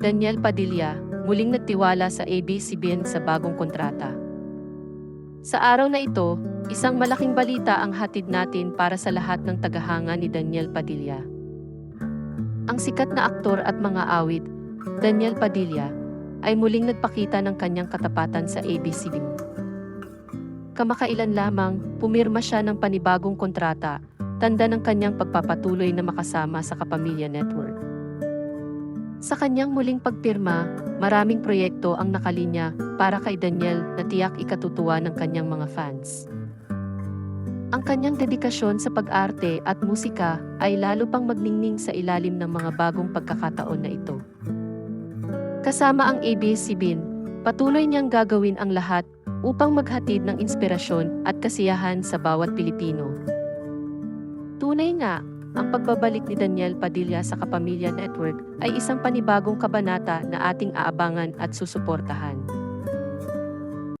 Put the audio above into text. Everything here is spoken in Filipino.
Daniel Padilla, muling nagtiwala sa ABS-CBN sa bagong kontrata. Sa araw na ito, isang malaking balita ang hatid natin para sa lahat ng tagahanga ni Daniel Padilla. Ang sikat na aktor at mga awit, Daniel Padilla, ay muling nagpakita ng kanyang katapatan sa ABS-CBN. Kamakailan lamang, pumirma siya ng panibagong kontrata, tanda ng kanyang pagpapatuloy na makasama sa Kapamilya Network. Sa kanyang muling pagpirma, maraming proyekto ang nakalinya para kay Daniel na tiyak ikatutuwa ng kanyang mga fans. Ang kanyang dedikasyon sa pag-arte at musika ay lalo pang magningning sa ilalim ng mga bagong pagkakataon na ito. Kasama ang ABS-CBN, patuloy niyang gagawin ang lahat upang maghatid ng inspirasyon at kasiyahan sa bawat Pilipino. Tunay nga, ang pagbabalik ni Daniel Padilla sa Kapamilya Network ay isang panibagong kabanata na ating aabangan at susuportahan.